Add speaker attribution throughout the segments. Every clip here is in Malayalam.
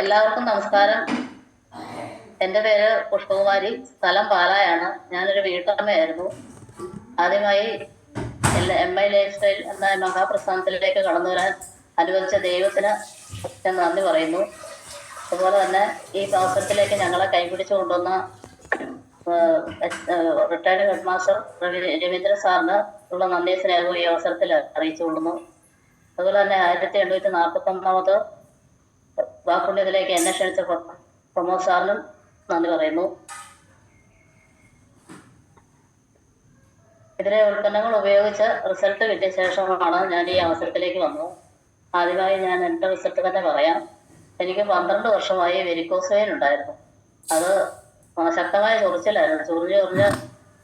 Speaker 1: എല്ലാവർക്കും നമസ്കാരം. എന്റെ പേര് പുഷ്പകുമാരി. സ്ഥലം പാലായാണ്. ഞാനൊരു വീട്ടമ്മയായിരുന്നു. ആദ്യമായി എം ഐ ലൈഫ് സ്റ്റൈൽ എന്ന മഹാപ്രസ്ഥാനത്തിലേക്ക് കടന്നു വരാൻ അനുവദിച്ച ദൈവത്തിന് ഞാൻ നന്ദി പറയുന്നു. അതുപോലെ തന്നെ ഈ അവസരത്തിലേക്ക് ഞങ്ങളെ കൈപിടിച്ചു കൊണ്ടുവന്ന റിട്ടയർഡ് ഹെഡ് മാസ്റ്റർ രവീന്ദ്ര സാറിന് ഉള്ള നന്ദി സ്നേഹവും ഈ അവസരത്തിൽ അറിയിച്ചുകൊള്ളുന്നു. അതുപോലെ തന്നെ ആയിരത്തി എണ്ണൂറ്റി നാൽപ്പത്തി ഒന്നാമത് വാക്കുണ്യത്തിലേക്ക് എന്നെ ക്ഷണിച്ച പ്രൊ- പ്രമോദ് സാറിനും നന്ദി പറയുന്നു. ഇതിലെ ഉൽപ്പന്നങ്ങൾ ഉപയോഗിച്ച് റിസൾട്ട് കിട്ടിയ ശേഷമാണ് ഞാൻ ഈ അവസരത്തിലേക്ക് വന്നത്. ആദ്യമായി ഞാൻ എന്റെ റിസൾട്ട് തന്നെ പറയാം. എനിക്ക് പന്ത്രണ്ട് വർഷമായി വെരിക്കോസ് വെയിൻ ഉണ്ടായിരുന്നു. അത് ശക്തമായ ചൊറിച്ചിലായിരുന്നു. ചൊറിഞ്ഞ് ചൊറിഞ്ഞ്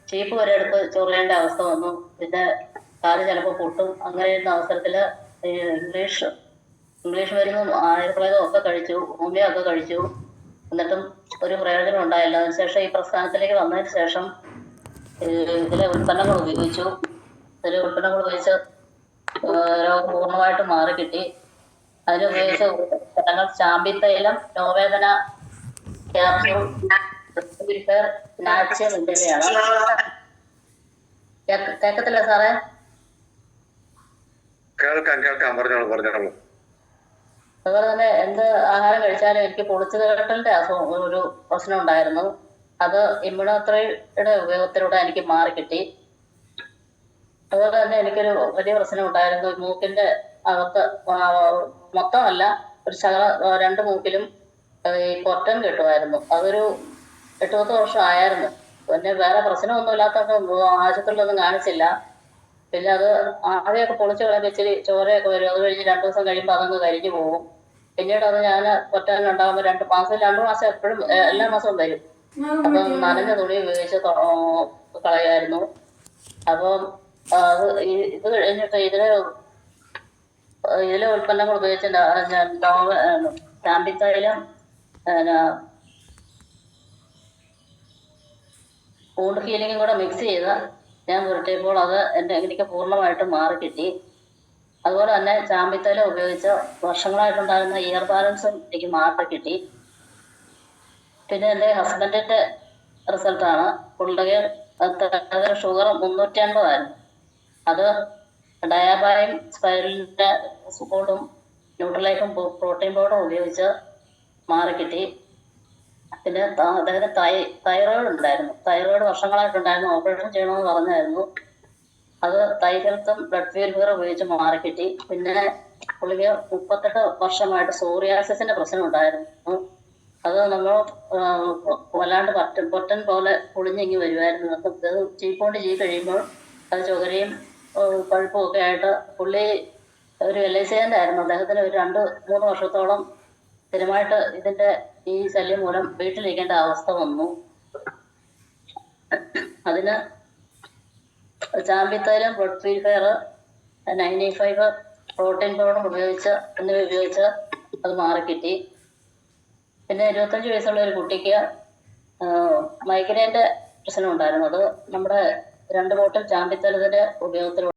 Speaker 1: ചീപ്പ് വരെ എടുത്ത് ചൊറിയേണ്ട അവസ്ഥ വന്നു. പിന്നെ കാൽ ചിലപ്പോൾ പൊട്ടും. അങ്ങനെ ഇരുന്ന അവസരത്തിൽ ഇംഗ്ലീഷ് ഇംഗ്ലീഷ് മരുന്നും ആയുർവേദവും ഒക്കെ കഴിച്ചു ഹോമിയോ ഒക്കെ കഴിച്ചു. എന്നിട്ടും ഒരു പ്രയോജനം ഉണ്ടായില്ല. അതിനുശേഷം ഈ പ്രസ്ഥാനത്തിലേക്ക് വന്നതിന് ശേഷം ഇതിലെ ഉൽപ്പന്നങ്ങൾ ഉപയോഗിച്ചു. ഇതിലെ ഉൽപ്പന്നങ്ങൾ ഉപയോഗിച്ച് രോഗം പൂർണമായിട്ട് മാറി കിട്ടി അതിന് ഉപയോഗിച്ച ഉൽപ്പന്നങ്ങൾ ചാമ്പി തൈലം നോവേദന ക്യാപ്സ്യൂൾ കേക്ക- കേക്കത്തില്ല സാറേ?
Speaker 2: കേൾക്കാം കേൾക്കാം. പറഞ്ഞോളൂ പറഞ്ഞോളൂ.
Speaker 1: അതുപോലെ തന്നെ എന്ത് ആഹാരം കഴിച്ചാലും എനിക്ക് പൊളിച്ചു കേട്ടലിന്റെ അസുഖം ഒരു പ്രശ്നം ഉണ്ടായിരുന്നു. അത് ഇമ്മ്യൂണോത്രയുടെ ഉപയോഗത്തിലൂടെ എനിക്ക് മാറി കിട്ടി. അതുപോലെ തന്നെ എനിക്കൊരു വലിയ പ്രശ്നം ഉണ്ടായിരുന്നു. മൂക്കിന്റെ അകത്ത് മൊത്തമല്ല ഒരു ശകല രണ്ട് മൂക്കിലും ഈ പൊട്ടൻ കെട്ടുമായിരുന്നു. അതൊരു എട്ട് പത്ത് വർഷം ആയിരുന്നു പിന്നെ വേറെ പ്രശ്നമൊന്നുമില്ലാത്തതൊക്കെ ആശുപത്രിയിലൊന്നും കാണിച്ചില്ല. പിന്നെ അത് ആദ്യമൊക്കെ പൊളിച്ച് കളയുമ്പോൾ ഇച്ചിരി ചോരയൊക്കെ വരും. അത് കഴിഞ്ഞ് രണ്ടു ദിവസം കഴിയുമ്പോൾ അതങ്ങ് കരിഞ്ഞു പോകും. പിന്നീട് അത് ഞാൻ ഒറ്റ ഉണ്ടാകുമ്പോൾ രണ്ട് മാസം രണ്ടു മാസം എപ്പോഴും എല്ലാ മാസവും വരും. അപ്പം നനഞ്ഞ തുണി ഉപയോഗിച്ച് കളയായിരുന്നു അപ്പം അത് ഇത് കഴിഞ്ഞിട്ട് ഇതിലെ ഇതിലെ ഉൽപ്പന്നങ്ങൾ ഉപയോഗിച്ച് ചാമ്പി തൈലം ചാമ്പിത്തൈലം വൂണ്ട് ഹീലിംഗും കൂടെ മിക്സ് ചെയ്ത് ഞാൻ പുരട്ടിയപ്പോൾ അത് എന്റെ എനിക്ക് പൂർണമായിട്ട് മാറി കിട്ടി. അതുപോലെ തന്നെ ചാമ്പിത്തല ഉപയോഗിച്ച് വർഷങ്ങളായിട്ടുണ്ടായിരുന്ന ഇയർ ബാലൻസും എനിക്ക് മാറി കിട്ടി. പിന്നെ എന്റെ ഹസ്ബൻഡിന്റെ റിസൾട്ടാണ് പുള്ളിക്ക് ഷുഗർ മുന്നൂറ്റി അൻപതായിരുന്നു അത് ഡയാബായും സ്പൈറലിന്റെ ബോർഡും ന്യൂട്രലൈഫും പ്രോട്ടീൻ പൗഡറും ഉപയോഗിച്ച് മാറി കിട്ടി. പിന്നെ അദ്ദേഹത്തിന് തൈ തൈറോയിഡ് ഉണ്ടായിരുന്നു. തൈറോയിഡ് വർഷങ്ങളായിട്ടുണ്ടായിരുന്നു. ഓപ്പറേഷൻ ചെയ്യണമെന്ന് പറഞ്ഞായിരുന്നു. അത് തൈകൾക്കും ബ്ലഡ് പ്യൂരിഫയർ ഉപയോഗിച്ച് മാറി കിട്ടി പിന്നെ പുള്ളിക്ക് മുപ്പത്തെട്ട് വർഷമായിട്ട് സോറിയാസിന്റെ പ്രശ്നം ഉണ്ടായിരുന്നു. അത് നമ്മൾ വല്ലാണ്ട് പറ്റൻ പൊട്ടൻ പോലെ പൊളിഞ്ഞിങ്ങി വരുമായിരുന്നു ഇത് ചീപ്പോണ്ട് ചെയ്ത് കഴിയുമ്പോൾ അത് ചുകരയും പഴുപ്പും ഒക്കെ ആയിട്ട് പുള്ളി ഒരു എൽ ഐ സി ആയിരുന്നു. അദ്ദേഹത്തിന് ഒരു രണ്ട് മൂന്ന് വർഷത്തോളം സ്ഥിരമായിട്ട് ഇതിന്റെ ഈ ശല്യം മൂലം വീട്ടിലിരിക്കേണ്ട അവസ്ഥ വന്നു. അതിന് ചാമ്പിത്തൈലം blood purifier ninety five protein powder ഉപയോഗിച്ച് എന്നിവ ഉപയോഗിച്ച് അത് മാറിക്കിട്ടി. പിന്നെ ഇരുപത്തഞ്ച് വയസ്സുള്ള ഒരു കുട്ടിക്ക് മൈഗ്രൈന്റെ പ്രശ്നം ഉണ്ടായിരുന്നു അത് നമ്മുടെ രണ്ട് ബോട്ടിൽ ചാമ്പിത്തൈലത്തിന്റെ ഉപയോഗത്തിലൂടെ